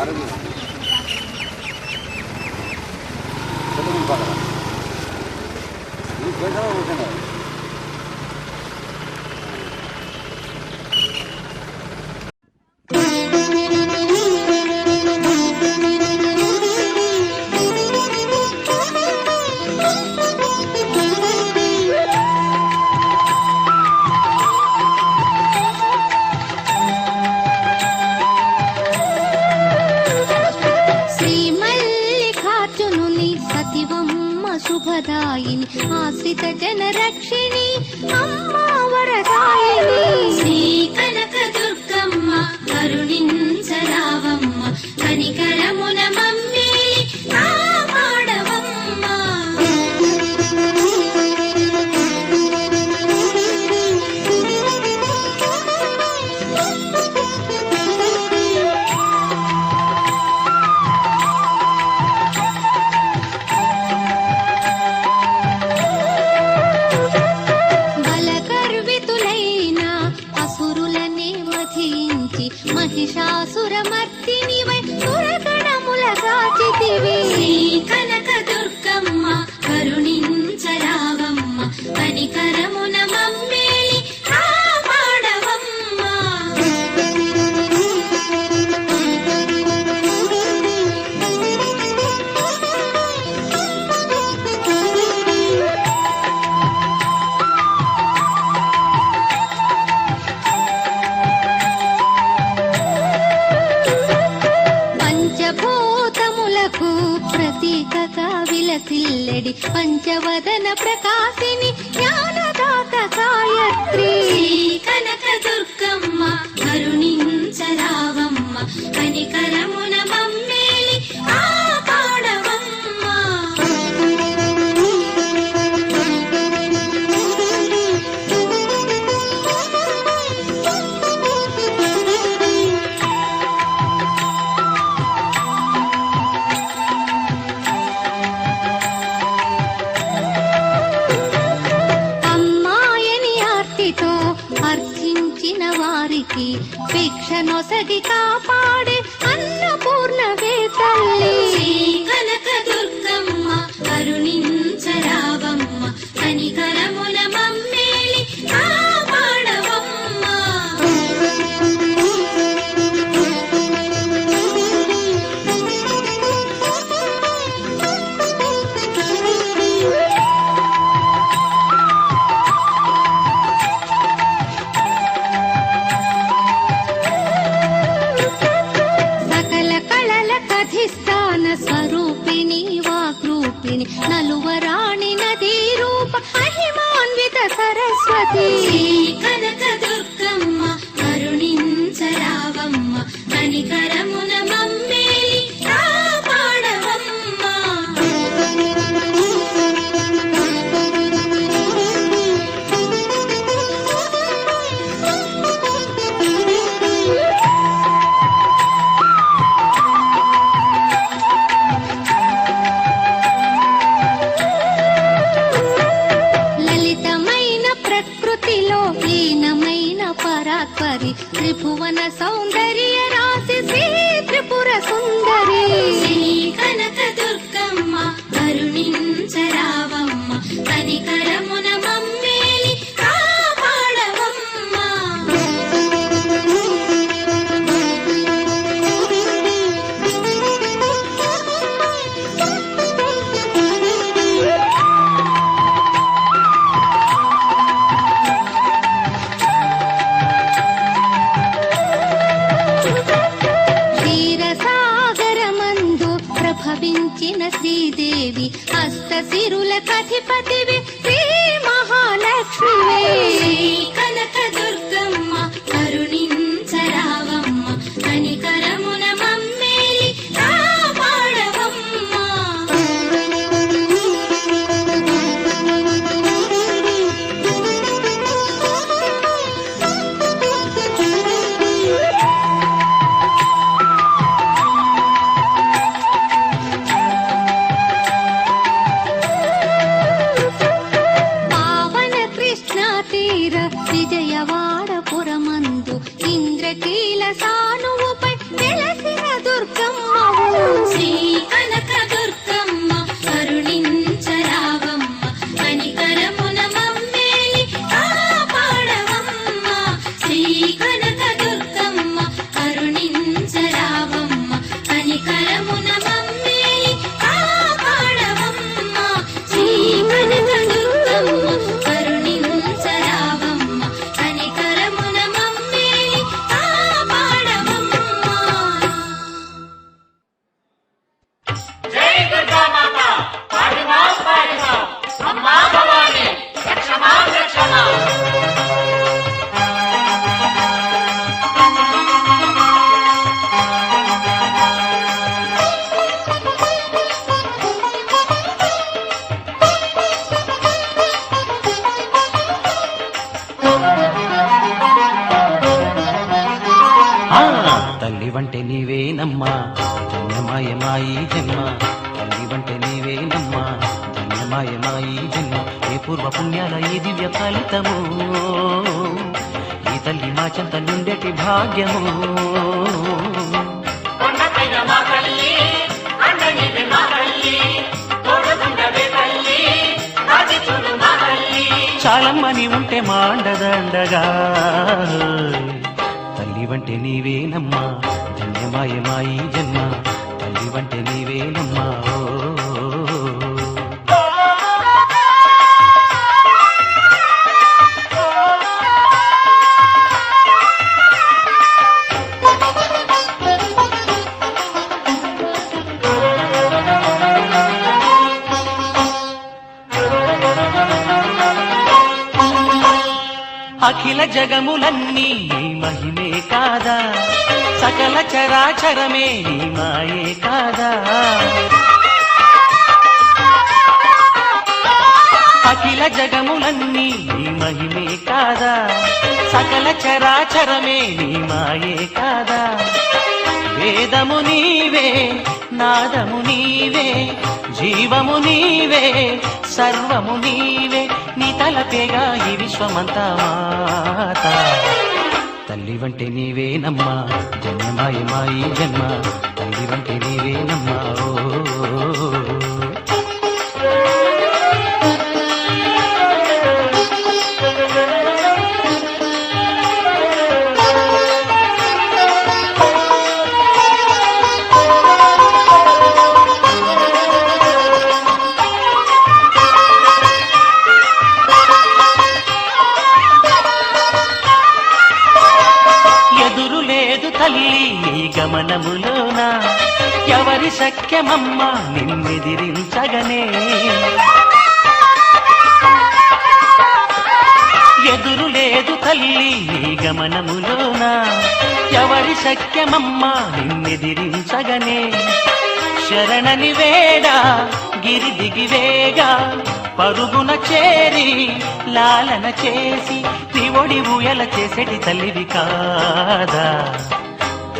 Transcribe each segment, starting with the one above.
அருமை சொல்லுங்க பார்க்குறேன் இது பேசாமல் కళలకు ప్రతీకగా విలసిల్లడి పంచవదన ప్రకాశిని జ్ఞానదాత సాయత్రి కనక దుర్గమ్మ కరుణించరావమ్మ కనికరమున మమ్మేలి ఆ త్రిభువన సౌందర్య చాలమ్మని ఉంటే మాండదండగా. తల్లి వంటే నీవేనమ్మా ధన్యమాయమాయి జన్మ. తల్లి వంటే నీవేనమ్మా. అఖిల జగములన్నీ నీ మహిమే కాదా? సకల చరాచరమే నీ మాయే కాదా? అఖిల జగములన్నీ నీ మహిమే కాదా? సకల చరాచరమే నీ మాయే కాదా? వేదము నీవే నాదము నీవే జీవము నీవే సర్వము నీవే నీ తలపేగా ఈ విశ్వమంతా మాత. తల్లి వంటి నీవేనమ్మా జన్మమాయమాయి జన్మ. తల్లి వంటి నీవేనమ్మా నీ ఎవరి సఖ్యమమ్మ నిన్నెదిరించగనే? ఎదురు లేదు తల్లి నీ గమనములోన ఎవరి సఖ్యమమ్మ నిన్నెదిరించగనే? శరణని వేడా గిరి దిగివేగా పరుగున చేరి లాలన చేసి నీ ఒడి ఊయల చేసేటి తల్లివి కాదా?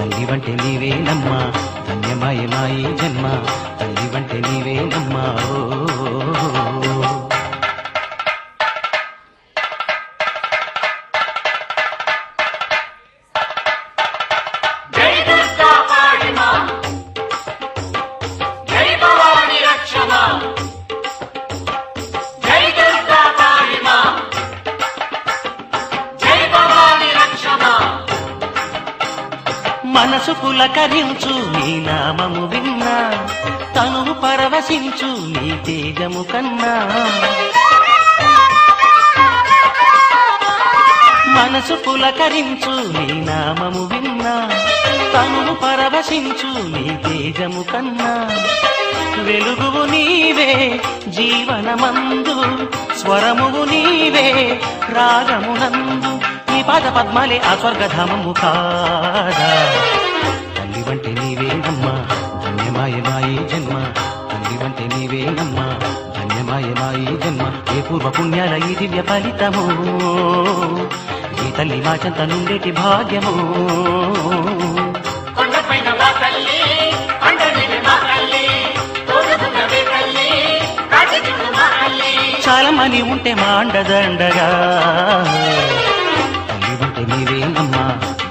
తల్లి వంటే నీవేనమ్మా ధన్యమాయమాయి జన్మ తల్లి వంటే నీవేనమ్మా ఓ. మనసు పులకరించు నీ నామము విన్నా. తనువు పరవశించు నీ తేజము కన్నా. మనసు పులకరించు నీ నామము విన్నా. తనువు పరవశించు నీ తేజము కన్నా. వెలుగువు నీవే జీవనమందు. స్వరమువు నీవే రాగమునందు. నీ పాద పద్మాలే ఆ స్వర్గధామము కాదా తల్లి వంటే నీవేనమ్మా ధన్యమాయమాయి జన్మ. తల్లి వంటే నీవేనమ్మా ధన్యమాయమాయి జన్మ. ఏ పూర్వ పుణ్యాల ఈ దివ్య ఫలితము? ఈ తల్లి మా చెంత నుండేటి భాగ్యము? చాలమని ఉంటే మా అండదండగా. తల్లి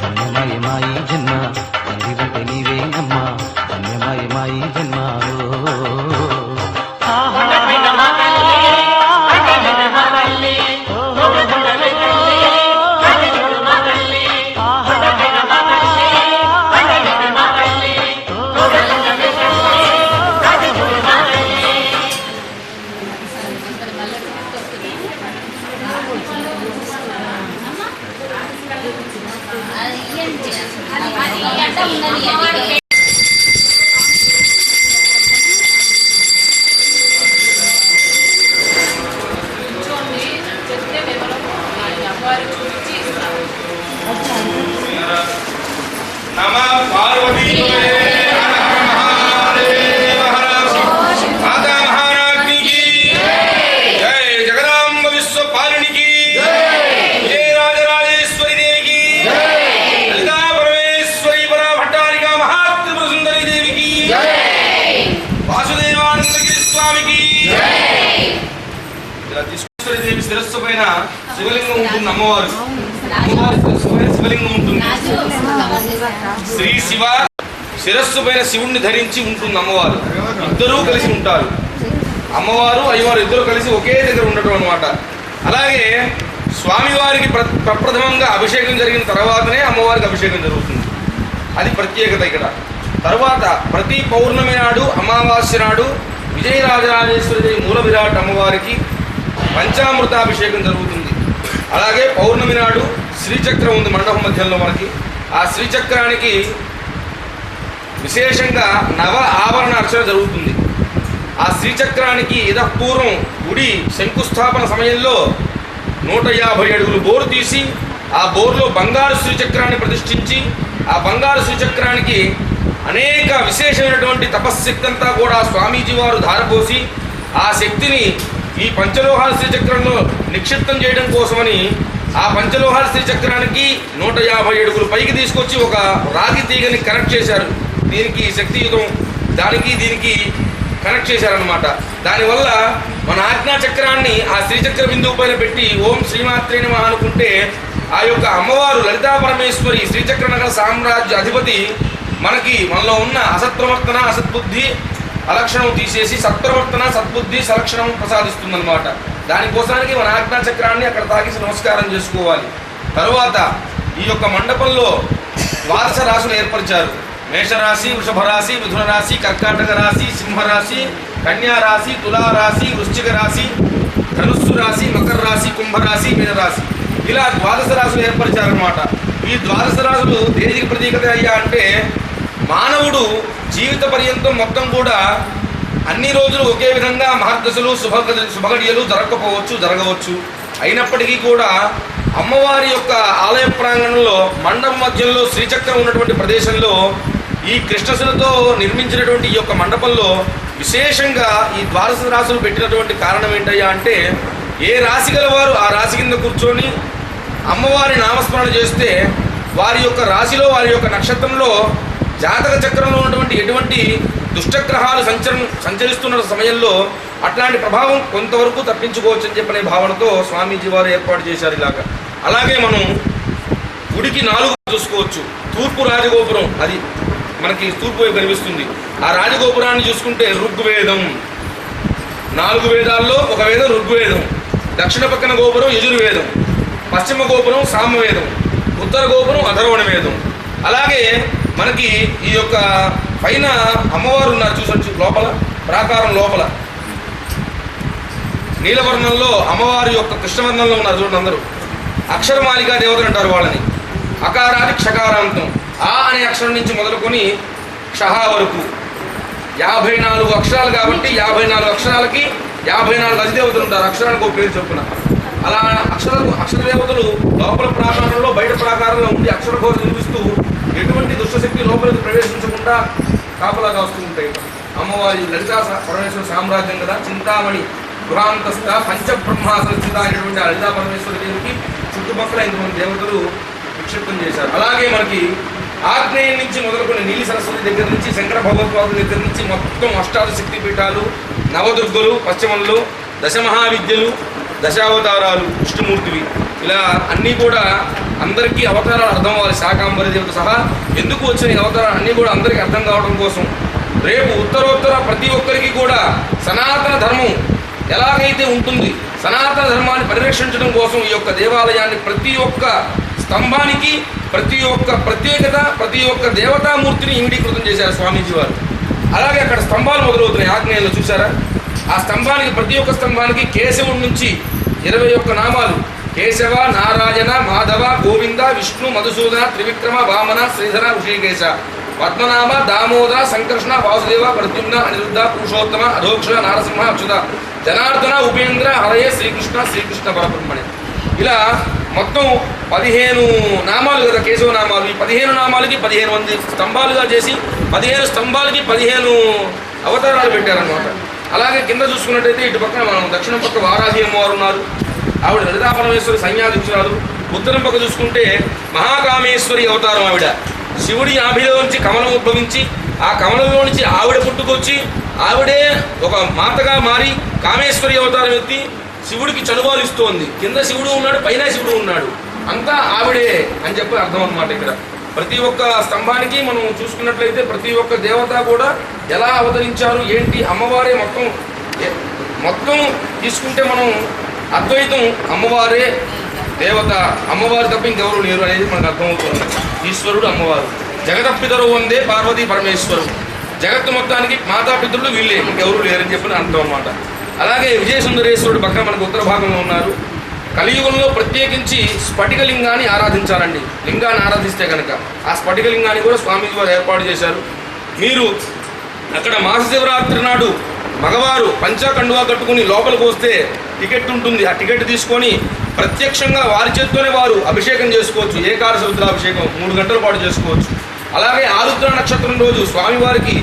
శ్రీ శివ శిరస్సు పైన శివుణ్ణి ధరించి ఉంటుంది అమ్మవారు. ఇద్దరూ కలిసి ఉంటారు. అమ్మవారు అయ్యవారు ఇద్దరు కలిసి ఒకే దగ్గర ఉండటం అనమాట అలాగే స్వామివారికి ప్ర ప్రప్రథమంగా అభిషేకం జరిగిన తర్వాతనే అమ్మవారికి అభిషేకం జరుగుతుంది. అది ప్రత్యేకత ఇక్కడ. తర్వాత ప్రతి పౌర్ణమి నాడు అమావాస్య నాడు విజయరాజరాజేశ్వరి మూల విరాట్ అమ్మవారికి పంచామృతాభిషేకం జరుగుతుంది. అలాగే పౌర్ణమి నాడు శ్రీచక్రం ఉంది మండపం మధ్యంలో మనకి. ఆ శ్రీచక్రానికి విశేషంగా నవ ఆవరణ అర్చన జరుగుతుంది. ఆ శ్రీచక్రానికి ఇదపూర్వం గుడి శంకుస్థాపన సమయంలో నూట యాభై అడుగులు బోరు తీసి ఆ బోరులో బంగారు శ్రీచక్రాన్ని ప్రతిష్ఠించి ఆ బంగారు శ్రీచక్రానికి అనేక విశేషమైనటువంటి తపశ్శక్తి అంతా కూడా స్వామీజీ వారు ధారపోసి ఆ శక్తిని ఈ పంచలోహాల శ్రీచక్రంలో నిక్షిప్తం చేయడం కోసమని ఆ పంచలోహాల శ్రీచక్రానికి నూట యాభై అడుగులు పైకి తీసుకొచ్చి ఒక రాగి తీగని కనెక్ట్ చేశారు. దీనికి శక్తియుతం దానికి దీనికి కనెక్ట్ చేశారనమాట దానివల్ల మన ఆజ్ఞా చక్రాన్ని ఆ శ్రీచక్ర బిందువు పైన పెట్టి ఓం శ్రీమాత్రేని మహా అనుకుంటే ఆ యొక్క అమ్మవారు లలితా పరమేశ్వరి శ్రీచక్ర నగర సామ్రాజ్య అధిపతి మనకి మనలో ఉన్న అసత్ప్రవర్తన అసత్బుద్ధి అలక్షణం తీసేసి సత్ప్రవర్తన సద్బుద్ధి సలక్షణం ప్రసాదిస్తుందన్నమాట. దానికోసానికి మన ఆజ్ఞా చక్రాన్ని అక్కడ తాగేసి నమస్కారం చేసుకోవాలి. తరువాత ఈ యొక్క మండపంలో ద్వాదశ రాశులు ఏర్పరిచారు. మేషరాశి వృషభ రాశి మిథున రాశి కర్కాటక రాశి సింహరాశి కన్యారాశి తులారాశి రాశి వృశ్చిక రాశి ధనుస్సు రాశి మకర రాశి కుంభరాశి మీనరాశి. ఇలా ద్వాదశ రాశులు ఏర్పరిచారనమాట ఈ ద్వాదశ రాశులు దేనికి ప్రతీకత అయ్యా అంటే మానవుడు జీవిత పర్యంతం మొత్తం కూడా అన్ని రోజులు ఒకే విధంగా మహర్దశలు శుభ శుభగడియలు జరగకపోవచ్చు జరగవచ్చు. అయినప్పటికీ కూడా అమ్మవారి యొక్క ఆలయ ప్రాంగణంలో మండపం మధ్యంలో శ్రీచక్రం ఉన్నటువంటి ప్రదేశంలో ఈ కృష్ణశులతో నిర్మించినటువంటి ఈ యొక్క మండపంలో విశేషంగా ఈ ద్వాదశ రాశులు పెట్టినటువంటి కారణం ఏంటయ్యా అంటే ఏ రాశి గలవారు ఆ రాశి కింద కూర్చొని అమ్మవారి నామస్మరణ చేస్తే వారి యొక్క రాశిలో వారి యొక్క నక్షత్రంలో జాతక చక్రంలో ఉన్నటువంటి ఎటువంటి దుష్టగ్రహాలు సంచర సంచరిస్తున్న సమయంలో అట్లాంటి ప్రభావం కొంతవరకు తప్పించుకోవచ్చు అని చెప్పనే భావనతో స్వామీజీ వారు ఏర్పాటు చేశారు ఇలాగ. అలాగే మనం గుడికి నాలుగు చూసుకోవచ్చు. తూర్పు రాజగోపురం అది మనకి తూర్పు వైపు కనిపిస్తుంది. ఆ రాజగోపురాన్ని చూసుకుంటే ఋగ్వేదం. నాలుగు వేదాల్లో ఒక వేదం ఋగ్వేదం. దక్షిణ పక్కన గోపురం యజుర్వేదం. పశ్చిమ గోపురం సామవేదం. ఉత్తర గోపురం అధర్వణ వేదం. అలాగే మనకి ఈ యొక్క పైన అమ్మవారు ఉన్నారు చూసొచ్చు లోపల ప్రాకారం లోపల. నీలవర్ణంలో అమ్మవారి యొక్క కృష్ణవర్ణంలో ఉన్నారు చూడండి అందరూ. అక్షరమాలికా దేవతలు అంటారు వాళ్ళని. అకారాది క్షకారాంతం. ఆ అనే అక్షరం నుంచి మొదలుకొని క్షహ వరకు. యాభై నాలుగు అక్షరాలు కాబట్టి యాభై నాలుగు అక్షరాలకి యాభై నాలుగు అధిదేవతలు ఉంటారు. అక్షరానికి ఒక పేరు చొప్పున. అలా అక్షర అక్షర దేవతలు లోపల ప్రాకారంలో బయట ప్రాకారంలో ఉండి అక్షర ఘోష చూపిస్తూ ఎటువంటి దుష్టశక్తి లోపలికి ప్రవేశించకుండా కాపలాగా వస్తూ ఉంటాయి. అమ్మవారి లలితా స- పరమేశ్వర సామ్రాజ్యం కదా? చింతామణి పురాంతస్థ పంచబ్రహ్మాసన అయినటువంటి ఆ లలితా పరమేశ్వర దేవుడికి చుట్టుపక్కల ఇంతమంది దేవతలు విక్షిప్తం చేశారు. అలాగే మనకి ఆగ్నేయం నుంచి మొదలుకొని నీలి సరస్వతి దగ్గర నుంచి శంకర భగవత్పాదుల దగ్గర నుంచి మొత్తం అష్టాద శక్తి పీఠాలు నవదుర్గలు పశ్చిమంలో దశమహావిద్యలు దశావతారాలు విష్ణుమూర్తివి. ఇలా అన్నీ కూడా అందరికీ అవతారాలు అర్థం అవ్వాలి. శాకాంబరి దేవత సహా ఎందుకు వచ్చిన ఈ అవతారాలు అన్నీ కూడా అందరికీ అర్థం కావడం కోసం. రేపు ఉత్తరోత్తర ప్రతి ఒక్కరికి కూడా సనాతన ధర్మం ఎలాగైతే ఉంటుంది సనాతన ధర్మాన్ని పరిరక్షించడం కోసం ఈ యొక్క దేవాలయాన్ని ప్రతి ఒక్క స్తంభానికి ప్రతి ఒక్క ప్రత్యేకత ప్రతి ఒక్క దేవతామూర్తిని ఇమిడీకృతం చేశారు స్వామీజీ వారు. అలాగే అక్కడ స్తంభాలు మొదలవుతున్నాయి. ఆగ్నేయంలో చూసారా ఆ స్తంభానికి ప్రతి ఒక్క స్తంభానికి కేశవుడి నుంచి ఇరవై ఒక్క నామాలు కేశవ నారాయణ మాధవ గోవింద విష్ణు మధుసూదన త్రివిక్రమ వామన శ్రీధర ఋషికేశ. పద్మనాభ దామోదర సంకర్షణ వాసుదేవ ప్రద్యుమ్న అనిరుద్ధ పురుషోత్తమ అధోక్ష నారసింహ అచ్యుత. జనార్దన ఉపేంద్ర హరయ శ్రీకృష్ణ శ్రీకృష్ణ పరబ్రహ్మణి. ఇలా మొత్తం పదిహేను నామాలు కదా కేశవ నామాలు. ఈ పదిహేను నామాలకి పదిహేను మంది స్తంభాలుగా చేసి పదిహేను స్తంభాలకి పదిహేను అవతారాలు పెట్టారనమాట అలాగే కింద చూసుకున్నట్టయితే ఇటు పక్కన మనం దక్షిణ పక్క వారాహి అమ్మవారు ఉన్నారు. ఆవిడ లలితా పరమేశ్వరి ఉత్తరం పక్క చూసుకుంటే మహాకామేశ్వరి అవతారం ఆవిడ. శివుడి ఆభిలోంచి కమలం ఉద్భవించి ఆ కమలంలో నుంచి ఆవిడ పుట్టుకొచ్చి ఆవిడే ఒక మాతగా మారి కామేశ్వరి అవతారం ఎత్తి శివుడికి చనువాలు ఇస్తోంది. కింద శివుడు ఉన్నాడు పైన శివుడు ఉన్నాడు. అంతా ఆవిడే అని చెప్పి అర్థం అనమాట ఇక్కడ. ప్రతి ఒక్క స్తంభానికి మనం చూసుకున్నట్లయితే ప్రతి ఒక్క దేవత కూడా ఎలా అవతరించారు ఏంటి అమ్మవారే మొత్తం మొత్తం తీసుకుంటే మనం అద్వైతం అమ్మవారే దేవత అమ్మవారు తప్ప ఇంకెవరు లేరు అనేది మనకు అర్థమవుతుంది. ఈశ్వరుడు అమ్మవారు. జగతపితరు వందే పార్వతీ పరమేశ్వరు. జగత్తు మొత్తానికి మాతాపితరులు వీళ్ళే ఇంకెవరు లేరని చెప్పిన అర్థం అన్నమాట. అలాగే విజయ సుందరేశ్వరుడు పక్కన మనకు ఉత్తర భాగంలో ఉన్నారు. కలియుగంలో ప్రత్యేకించి స్ఫటికలింగాన్ని ఆరాధించాలండి లింగాన్ని ఆరాధిస్తే కనుక ఆ స్ఫటికలింగాన్ని కూడా స్వామీజీ వారు ఏర్పాటు చేశారు. మీరు అక్కడ మాస శివరాత్రి నాడు మగవారు పంచాకండువా కట్టుకుని లోపలికి వస్తే టికెట్ ఉంటుంది. ఆ టికెట్ తీసుకొని ప్రత్యక్షంగా వారి చేత్తోనే వారు అభిషేకం చేసుకోవచ్చు. ఏకార సముద్రాభిషేకం మూడు గంటల పాటు చేసుకోవచ్చు. అలాగే ఆరుద్ర నక్షత్రం రోజు స్వామివారికి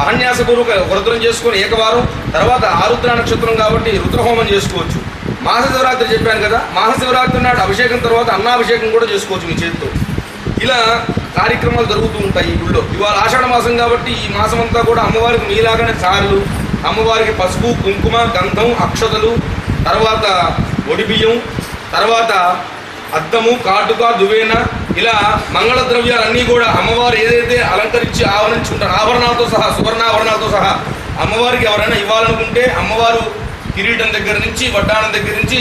మహన్యాసపూర్వక వ్రతం చేసుకొని ఏకవారం తర్వాత ఆరుద్ర నక్షత్రం కాబట్టి రుద్రహోమం చేసుకోవచ్చు. మహాశివరాత్రి చెప్పాను కదా మహాశివరాత్రి నాడు అభిషేకం తర్వాత అన్నాభిషేకం కూడా చేసుకోవచ్చు మీ చేతితో. ఇలా కార్యక్రమాలు జరుగుతూ ఉంటాయి ఈ గుళ్ళో. ఇవాళ ఆషాఢ మాసం కాబట్టి ఈ మాసం అంతా కూడా అమ్మవారికి మీలాగానే సార్లు అమ్మవారికి పసుపు కుంకుమ గంధం అక్షతలు తర్వాత ఒడిబియ్యం తర్వాత అద్దము కాటుక దువేన ఇలా మంగళ ద్రవ్యాలన్నీ కూడా అమ్మవారు ఏదైతే అలంకరించి ఆవరించుకుంటారు ఆభరణాలతో సహా సువర్ణాభరణాలతో సహా అమ్మవారికి ఎవరైనా ఇవ్వాలనుకుంటే అమ్మవారు కిరీటం దగ్గర నుంచి వడ్డానం దగ్గర నుంచి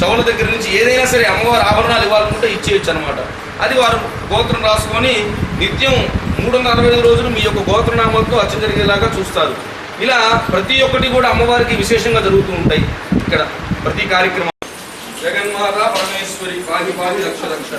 చౌల దగ్గర నుంచి ఏదైనా సరే అమ్మవారు ఆభరణాలు ఇవ్వాలనుకుంటే ఇచ్చేయచ్చు అనమాట అది వారు గోత్రం రాసుకొని నిత్యం మూడు వందల అరవై ఐదు రోజులు మీ యొక్క గోత్రనామంతో అర్చన జరిగేలాగా చూస్తారు. ఇలా ప్రతి ఒక్కటి కూడా అమ్మవారికి విశేషంగా జరుగుతూ ఉంటాయి. ఇక్కడ ప్రతి కార్యక్రమం. జగన్మాత పరమేశ్వరి పాది పాది లక్ష లక్ష.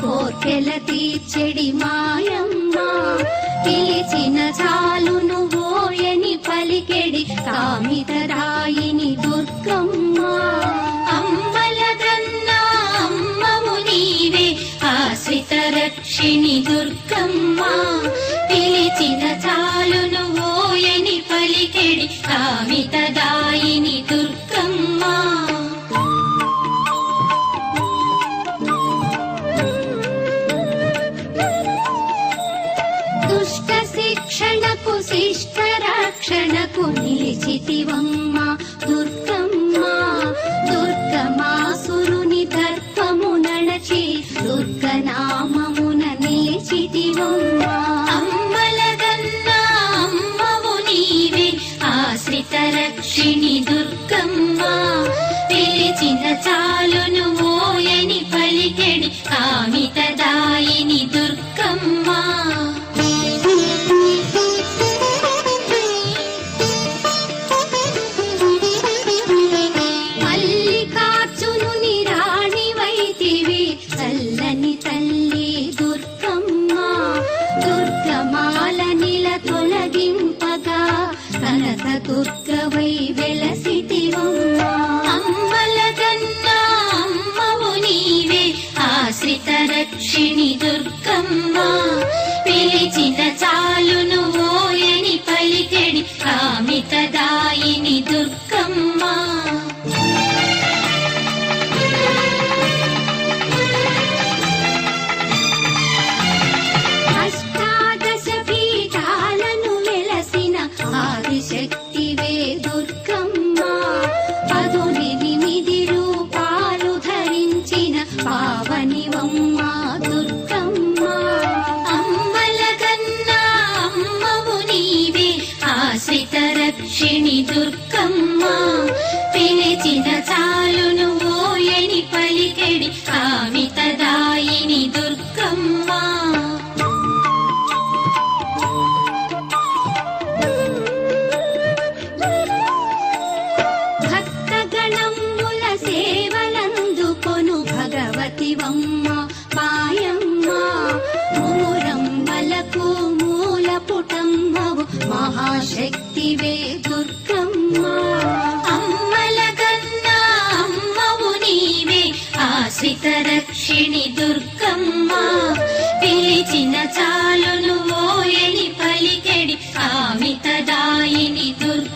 కోర్కెల తీర్చెడి మాయమ్మ. పిలిచిన చాలును ఓయని పలికెడి కామితరాయిని దుర్గమ్మ. అమ్మలదన్నా అమ్మము నీవే ఆశ్రిత రక్షిణి దుర్గమ్మ. పిలిచిన చాలును ఓయని పలికెడి కామితదాయిని దుర్గమ్మ. రక్షిణి దుర్గమ్మ పిలిచిన చాలును ఓయని పలికెడి కామిత దుర్గమ్మ అమ్మలగన్న అమ్మవు నీవే ఆశ్రిత రక్షిణి దుర్గమ్మ. పిలిచిన చాలును మోయని పలికెడి ఆమితదాయిని దుర్గ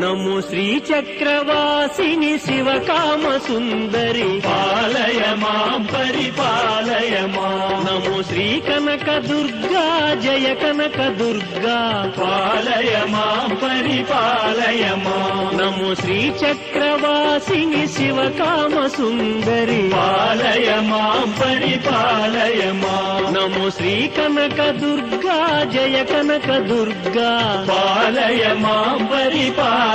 నమో శ్రీ చక్రవాసిని శివకామ సుందరి పాలయ మాం పరిపాలయ మాం నమో శ్రీ కనక దుర్గా జయ కనక దుర్గా పాలయ మాం పరిపాలయ మాం నమో శ్రీ చక్రవాసిని శివకామ సుందరి పాలయ మాం పరిపాలయ మాం నమో శ్రీ కనక దుర్గా జయ కనక దుర్గా పాలయ మాం పరిపాలయ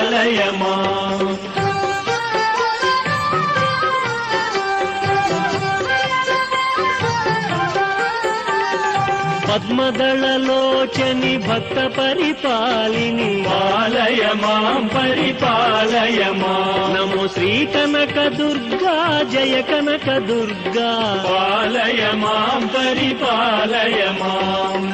పద్మదళలోచని భక్త పరిపాలిని. పాలయ మాం పరిపాలయ మాం నమో శ్రీ కనక దుర్గా జయ కనక దుర్గా. పాలయ మాం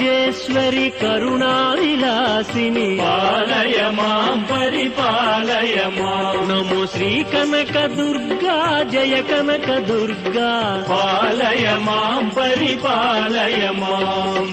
పరిపాలయ మాం రాజరాజేశ్వరి కరుణా విలాసిని పాలయ మాం పరిపాలయ మాం నమో శ్రీ కనక దుర్గా జయ కనక దుర్గా. పాలయ మాం పరిపాలయ మాం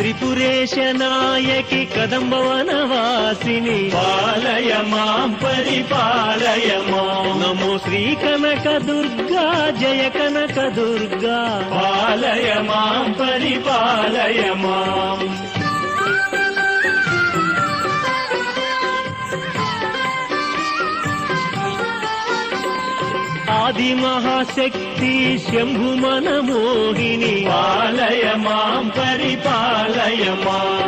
త్రిపురేశ నాయకి కదంబవనవాసిని. పాలయ మాం పరిపాలయ మాం నమో శ్రీ కనక దుర్గా జయ కనక దుర్గా. పాలయ మాం పరిపాలయ మాం ఆది మహాశక్తి శంభుమన మోహిని పాలయ మాం పరిపాలయ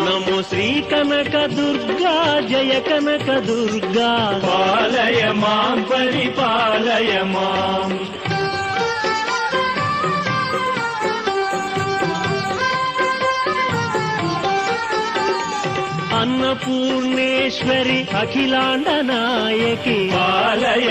నమో శ్రీ కనక దుర్గా జయ కనక దుర్గా. పాలయ మాం పరిపాలయ మాం అన్నపూర్ణేశ్వరి అఖిలాండ నాయకి. పాలయ